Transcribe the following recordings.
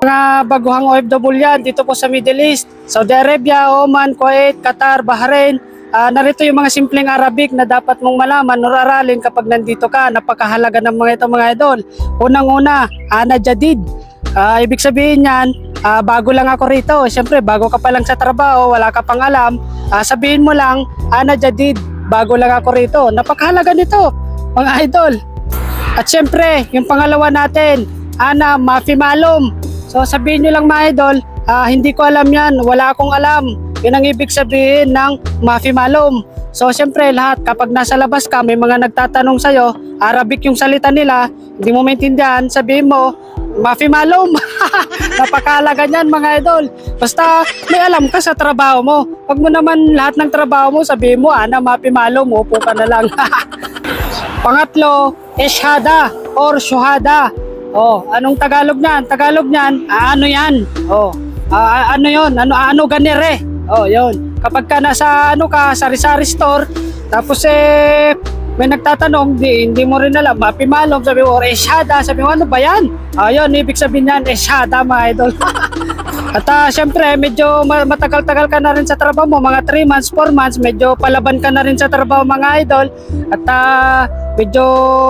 Mga baguhang OFW yan dito po sa Middle East, Saudi Arabia, Oman, Kuwait, Qatar, Bahrain. Ah, narito yung mga simpleng Arabic na dapat mong malaman o aralin kapag nandito ka. Napakahalaga ng mga ito mga idol. Unang-una, Ana Jadid. Ah, ibig sabihin yan, ah, bago lang ako rito. Siyempre, bago ka pa lang sa trabaho, wala ka pang alam. Ah, sabihin mo lang, Ana Jadid, bago lang ako rito. Napakahalaga nito, mga idol. At syempre, yung pangalawa natin, Ana Mafi Malum. So sabihin nyo lang mga idol, ah, hindi ko alam yan, wala akong alam. Yun ang ibig sabihin ng Mafi Malum. So syempre lahat, kapag nasa labas ka, may mga nagtatanong sa'yo, Arabic yung salita nila, hindi mo maintindihan, sabihin mo, Mafi Malum. Napakalaga niyan mga idol. Basta may alam ka sa trabaho mo. Pag mo naman lahat ng trabaho mo, sabihin mo, Ana Mafi Malum, upo ka na lang. Pangatlo, Eshhada or Shuhada. Oh, anong Tagalog niyan? Tagalog niyan, ano yan? Oh, ah, ano yon? Ano, ano ganire? Oh, yon. Kapag ka nasa ano ka, sari-sari store, tapos eh, may nagtatanong, di, hindi mo rin alam, mapimalom, sabi mo, or Eshhada, sabi mo, ano ba yan? Ayun, ibig sabihin niyan, Eshhada mga idol. At ah, syempre, medyo ma- matagal-tagal ka na rin sa trabaho mo, mga 3 months, 4 months, medyo palaban ka na rin sa trabaho mga idol. At ah, medyo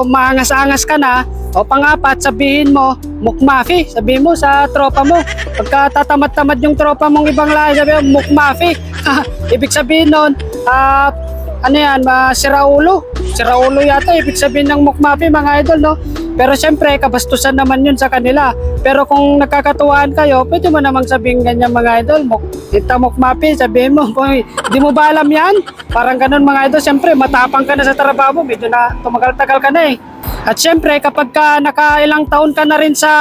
maangas-angas ka na. O pangapat, sabihin mo, mukmafi. Sabihin mo sa tropa mo. Pagka tatamad-tamad yung tropa mong ibang lahi, sabihin mo, mukmafi. Ibig sabihin nun, ah, ano yan, uh, siraulo. Siraulo yata, ibig sabihin ng mukmafi mga idol, no? Pero syempre, kabastusan naman yun sa kanila. Pero kung nakakatuwaan kayo, pwede mo namang sabihin ganyan mga idol. Muk, ita mukmapi, sabihin mo, "Boy, di mo ba alam yan? Parang ganun mga idol. Syempre, matapang ka na sa trabaho mo. Medyo na tumagal-tagal ka na eh. At syempre, kapag ka nakailang taon ka na rin sa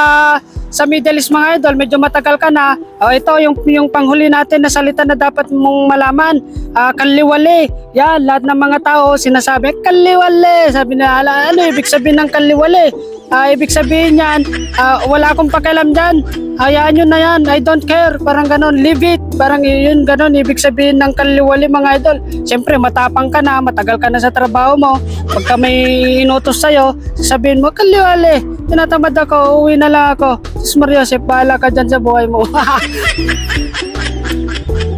sa Middle East mga idol, medyo matagal ka na. Oh, ito yung yung panghuli natin na salita na dapat mong malaman. Ah, kaliwali. Yan, lahat ng mga tao sinasabi, kaliwali. Sabi na, ano ibig sabihin ng kaliwali? Ah, ibig sabihin yan, ah, wala akong pakialam dyan. Hayaan nyo na yan, I don't care. Parang ganon, leave it. Parang yun ganon, ibig sabihin ng kaliwali mga idol. Siyempre, matapang ka na, matagal ka na sa trabaho mo. Pagka may inutos sa'yo, sasabihin mo, kaliwali. Tinatamad ako, uwi na lang ako. Sus Mario, bahala ka dyan sa buhay mo.